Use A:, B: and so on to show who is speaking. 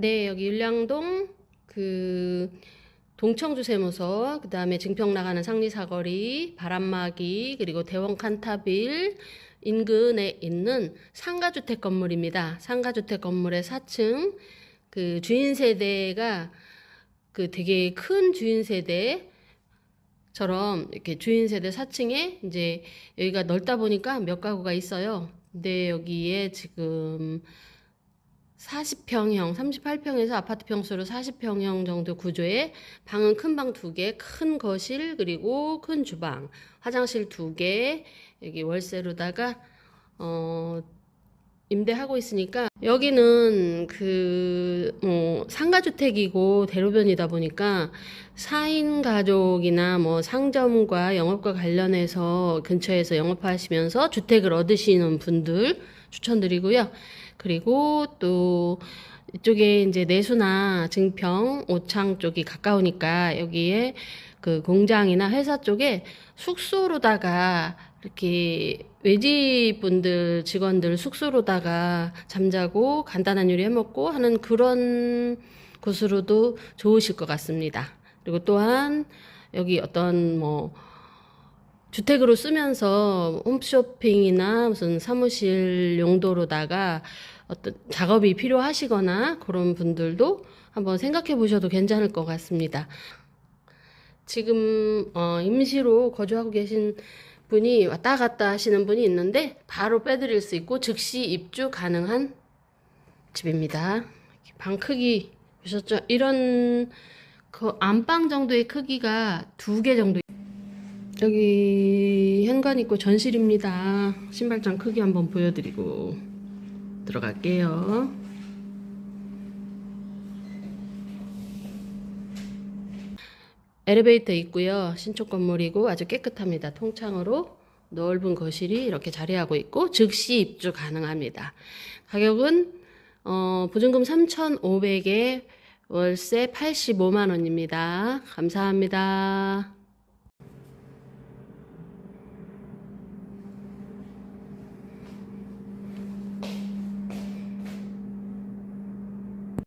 A: 네, 여기 율량동 그 동청주 세무서, 그다음에 증평 나가는 상리 사거리, 바람막이, 그리고 대원 칸타빌 인근에 있는 상가주택 건물입니다. 상가주택 건물의 4층 그 주인 세대가 그 되게 큰 주인 세대 처럼 이렇게 주인 세대 4층에 이제 여기가 넓다 보니까 몇 가구가 있어요. 근데 여기에 지금 40평형, 38평에서 아파트 평수로 40평형 정도 구조의 방은 큰 방 두 개, 큰 거실, 그리고 큰 주방, 화장실 두 개, 여기 월세로다가, 어, 임대하고 있으니까, 여기는 그, 뭐, 상가주택이고 대로변이다 보니까 4인 가족이나 뭐 상점과 영업과 관련해서 근처에서 영업하시면서 주택을 얻으시는 분들 추천드리고요. 그리고 또 이쪽에 이제 내수나 증평, 오창 쪽이 가까우니까 여기에 그 공장이나 회사 쪽에 숙소로다가 이렇게 외지 분들 직원들 숙소로다가 잠자고 간단한 요리 해 먹고 하는 그런 곳으로도 좋으실 것 같습니다. 그리고 또한 여기 어떤 뭐 주택으로 쓰면서 홈쇼핑이나 무슨 사무실 용도로다가 어떤 작업이 필요하시거나 그런 분들도 한번 생각해 보셔도 괜찮을 것 같습니다. 지금 어, 임시로 거주하고 계신 분이 왔다 갔다 하시는 분이 있는데 바로 빼드릴 수 있고 즉시 입주 가능한 집입니다. 방 크기 보셨죠? 이런 그 안방 정도의 크기가 두 개 정도. 여기 현관 있고 전실입니다. 신발장 크기 한번 보여드리고 들어갈게요. 엘리베이터 있고요. 신축 건물이고 아주 깨끗합니다. 통창으로 넓은 거실이 이렇게 자리하고 있고 즉시 입주 가능합니다. 가격은 어, 보증금 3,500에 월세 85만 원입니다. 감사합니다.